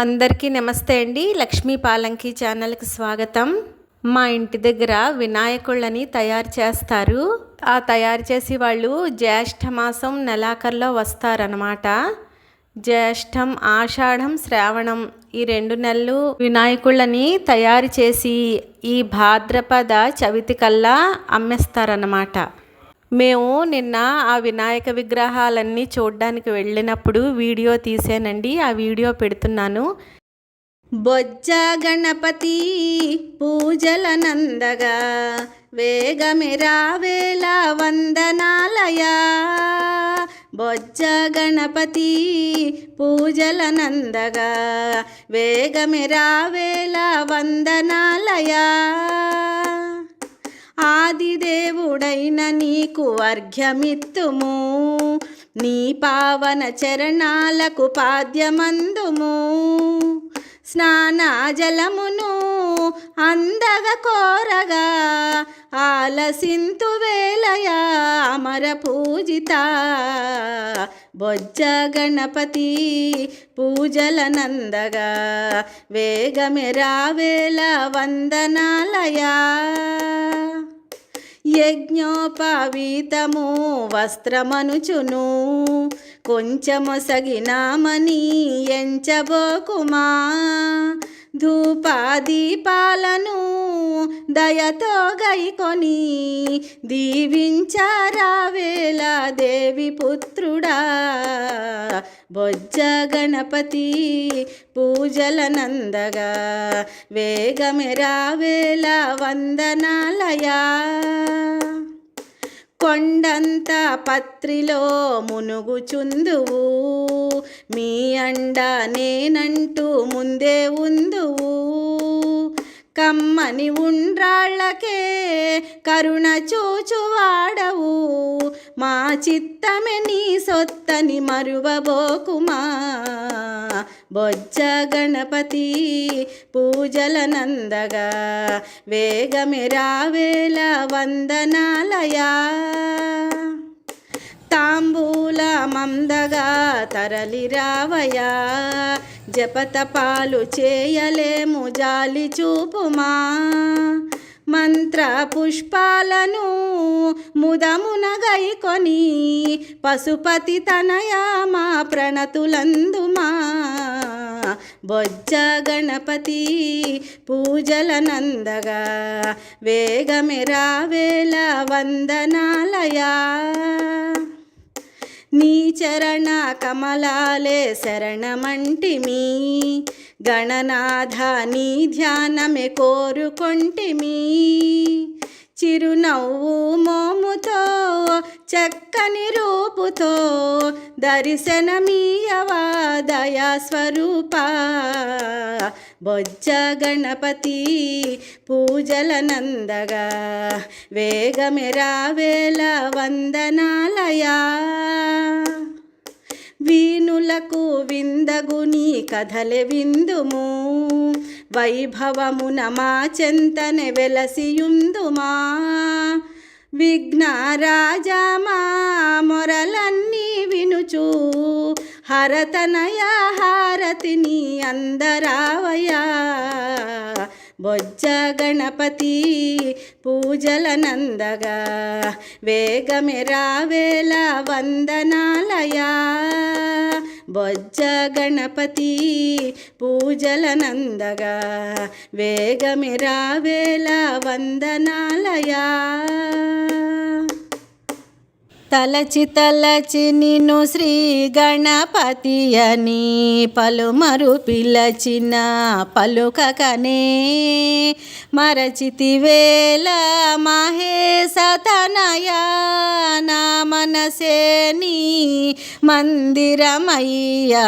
అందరికీ నమస్తే అండి. లక్ష్మీ పాలంకి ఛానల్కి స్వాగతం. మా ఇంటి దగ్గర వినాయకుళ్ళని తయారు చేస్తారు. ఆ తయారు చేసి వాళ్ళు జ్యేష్ఠ మాసం నెలాఖరులో వస్తారనమాట జ్యేష్ఠం ఆషాఢం శ్రావణం ఈ రెండు నెలలు వినాయకుళ్ళని తయారు చేసి ఈ భాద్రపద చవితి కల్లా అమ్మేస్తారన్నమాట. మేము నిన్న ఆ వినాయక విగ్రహాలన్నీ చూడడానికి వెళ్ళినప్పుడు వీడియో తీసానండి. ఆ వీడియో పెడుతున్నాను. బొజ్జ గణపతి పూజల నందగా వేగమిరావేల వందనాలయా. బొజ్జ గణపతి పూజల నందగా వేగమిరావేల వందనాలయా. ఆదిదేవుడైన నీకు అర్ఘ్యమిత్తుము. నీ పావన చరణాలకు పాద్యమందుము. స్నానాజలమును అందగ కోరగా ఆలసింతు వేలయా అమర పూజిత. బొజ్జ గణపతి పూజల నందగా వేగమెరావేల వందనాలయా. యజ్ఞోపవీతము వస్త్రమనుచును. కొంచెమొసగినామని ఎంచబోకుమా. ధూపాదీపాలను దయతో గైకొని దీవించారావేల దేవి పుత్రుడా. బొజ్జ గణపతి పూజల నందగా వేగమెరావేల వందనాలయా. కొండంత పత్రిలో మునుగుచుందువు మీ అండ నేనంటూ ముందే ఉందువు. కమ్మని ఉండ్రాళ్ళకే కరుణ చూచువాడవు. మా చిత్తమే నీ సొత్తని మరువబోకుమా. బొజ్జ గణపతి పూజల నందగా వేగమెరావేల వందనాలయా. తాంబూల మందగా తరలి రావయా. జపతపాలు చేయలేము జాలి చూపుమా. మంత్ర పుష్పాలను ముదమున గైకొని పశుపతి తనయా మా ప్రణతులందుమా. బొజ్జ గణపతి పూజల నందగా వేగమెరావేల వందనాలయా. నీ చరణ కమలాలే శరణమంటిమి. గణనాథ నీ ధ్యానమే కోరుకొంటిమి. చిరునవ్వు మోముతో చక్కని రూపుతో దర్శనమీయవా దయా స్వరూప బొజ్జ గణపతి పూజలనందగా నందగా వేగమెరావేల వందనాలయా. కవులకు విందగుని కథలె విందుము. వైభవమున మా చెంతన వెలసియుందుమా. విఘ్నరాజా మా మొరలన్నీ వినుచు. హరతనయ హారతిని అందరావయా బొజ్జ గణపతి పూజల నందగా వేగమెరావేల వందనాలయా. బొజ్జ గణపతి పూజల నందగా వేగమెరావేల వందనాలయా. తలచి తలచి నిన్ను శ్రీ గణపతి అని పలుమరు పిలచిన పలుకకనే మరచితి వేళ మహేశ తనయా నా మనసే నీ మందిరమయ్యా.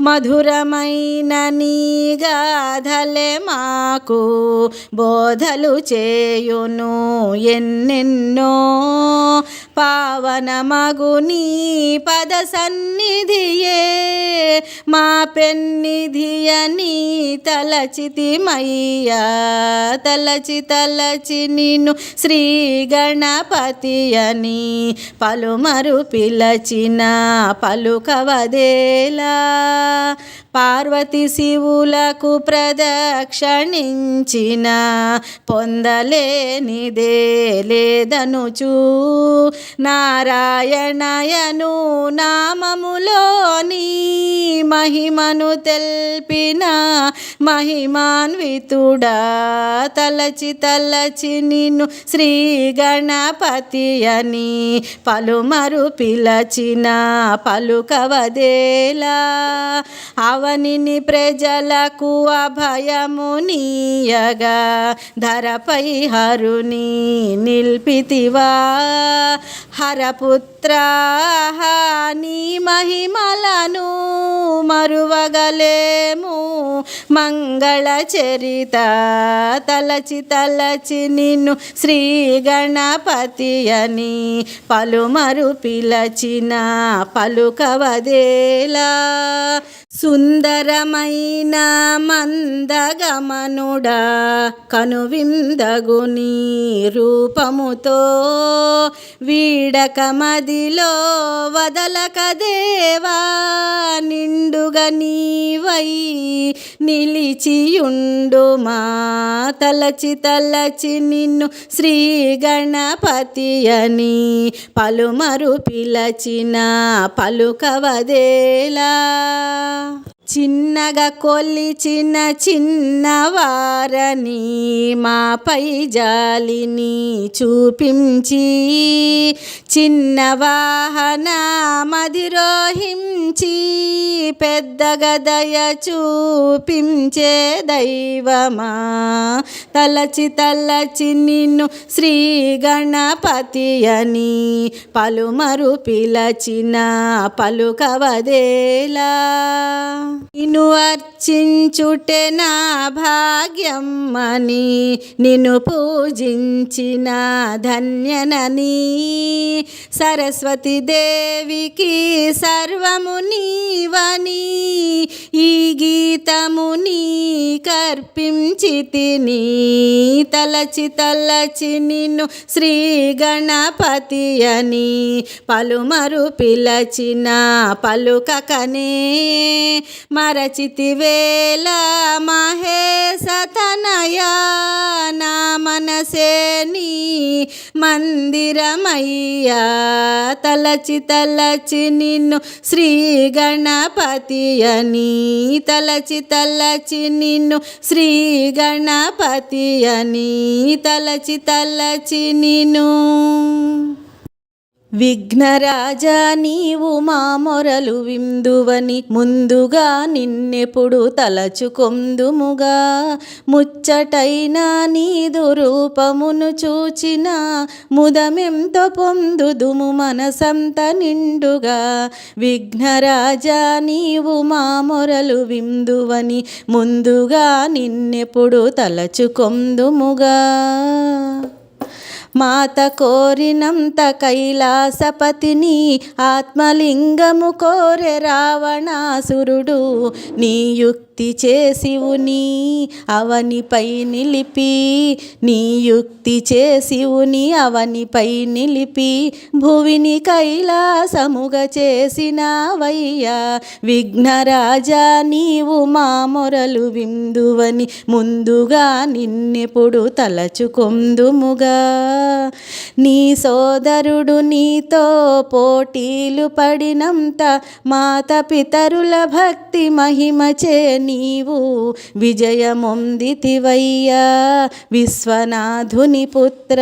మధురమైన నీ గాధలే మాకు బోధలు చేయును ఎన్నెన్నో పావనమగు నీ పద సన్నిధియే. మా పెన్నిధియని తలచితిమయ్యా. తలచి తలచి నిన్ను శ్రీ గణపతి అని పలుమరు పిలచిన పలుకవదేలా. పార్వతి శివులకు ప్రదక్షిణించిన పొందలేనిదే లేదనుచు. నారాయణయను నామములోని మహిమను తెల్పిన మహిమాన్వితుడా తలచి తలచి నిన్ను శ్రీ గణపతి అని పలుమరు పిలచిన పలుకవదేలా. అవనిని ప్రజలకు అభయమునీయగా ధరపై హరుని నిల్పితివా. హరపుత్ర నీ మహిమలను మరువగలేము. మంగళ చరిత తలచి తలచి నిన్ను శ్రీ గణపతి అని పలుమరు పిలచిన పలుకవదేలా. సుందరమైన మందగమనుడా కనువిందగుని రూపముతో వీడక మదిలో వదలక దేవా నిండుగా నీవై నిలిచియుండు మా తలచి తలచి నిన్ను శ్రీ గణపతి అని పలుమరు పిలచిన పలుకవదేలా. చిన్నగా కొలిచిన చిన్నవారని మాపై జాలిని చూపించి చిన్న వాహన మదిరోహించి పెద్దగా దయ చూపించే దైవమా. తలచి తలచి నిన్ను శ్రీ గణపతి అని పలుమరు పిలచిన పలుకవదేలా. నిన్ను అర్చించుటే నా భాగ్యం అని నిన్ను పూజించిన ధన్యనని. సరస్వతి దేవికి సర్వము నీవని ఈ గీతముని కర్పించి తిని తలచి తలచి నిన్ను శ్రీ గణపతి అని పలుమరు పిలచిన పలుకకనే మరచితి వేల మహేశతనయా నా మనసే నీ మందిరమయ్యా. తలచి తలచి నిన్ను శ్రీ గణపతి అని. తలచి తలచి నిన్ను శ్రీ గణపతి అని. తలచి తలచి నిన్ను విఘ్నరాజా నీవు మా మొరలు విందువని ముందుగా నిన్నెప్పుడు తలచుకొందుముగా. ముచ్చటైన నీదు రూపమును చూచిన ముదమెంతో పొందుదుము మనసంత నిండుగా. విఘ్నరాజా నీవు మా మొరలు విందువని ముందుగా నిన్నెప్పుడు తలచుకొందుముగా. మాత కోరినంత కైలాసపతిని ఆత్మలింగము కోరె రావణాసురుడు. నీయు యుక్తి చేసివుని అవనిపై నిలిపి. నీ యుక్తి చేసివుని అవనిపై నిలిపి. భువిని కైలాసముగ చేసినావయ్యా. విఘ్నరాజా నీవు మా మొరలు విందువని ముందుగా నిన్నెప్పుడు తలచుకొందుముగా. నీ సోదరుడు నీతో పోటీలు పడినంత మాత పితరుల భక్తి మహిమ చేని నీవు విజయముందితివయ్యా విశ్వనాథుని పుత్ర.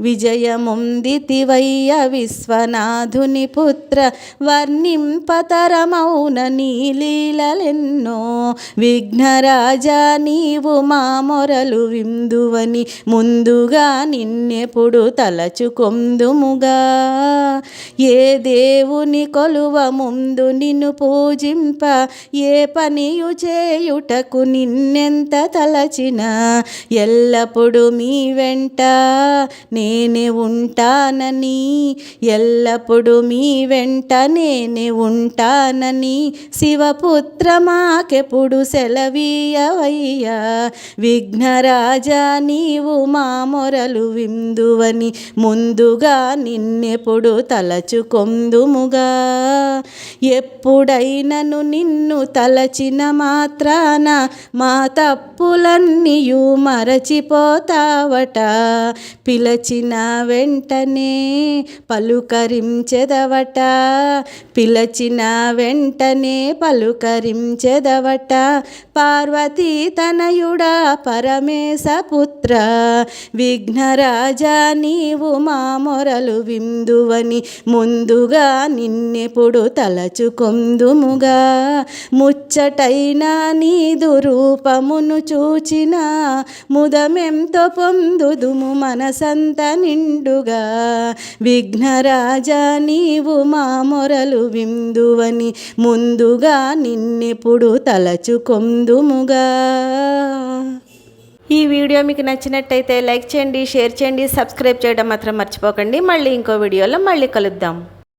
విజయముందితివయ్య విశ్వనాథుని పుత్ర. వర్ణింపతరమౌన నీలీలెన్నో విఘ్నరాజా నీవు మా మొరలు విందువని ముందుగా నిన్నెప్పుడు తలచుకొందుముగా. ఏ దేవుని కొలువ ముందు నిన్ను పూజింప ఏ పనియు చేయుటకు నిన్నెంత తలచిన? ఎల్లప్పుడు మీ వెంట నేనే ఉంటానని. ఎల్లప్పుడూ మీ వెంట నేనే ఉంటానని. శివపుత్ర మాకెప్పుడు సెలవీయవయ్యా? విఘ్నరాజా నీవు మా మొరలు విందువని ముందుగా నిన్నెప్పుడు తలచుకొందుముగా. ఎప్పుడైనను నిన్ను తలచిన మా మాత్రాన మా తప్పులన్నీయు మరచిపోతావట. పిలచిన వెంటనే పలుకరించెదవట. పిలచిన వెంటనే పలుకరించెదవట. పార్వతీ తనయుడా పరమేశ పుత్ర. విఘ్నరాజా నీవు మా మొరలు విందువని ముందుగా నిన్నెప్పుడు తలచుకొందుముగా. ముచ్చటైన నీదు రూపమును చూచిన ముదమెంతో పొందుదుము మనసంత నిండుగా. విఘ్నరాజా నీవు మా మొరలు విందువని ముందుగా నిన్నెప్పుడు తలచుకొందుముగా. ఈ వీడియో మీకు నచ్చినట్టయితే లైక్ చేయండి షేర్ చేయండి సబ్స్క్రైబ్ చేయడం మాత్రం మర్చిపోకండి. మళ్ళీ ఇంకో వీడియోలో మళ్ళీ కలుద్దాం.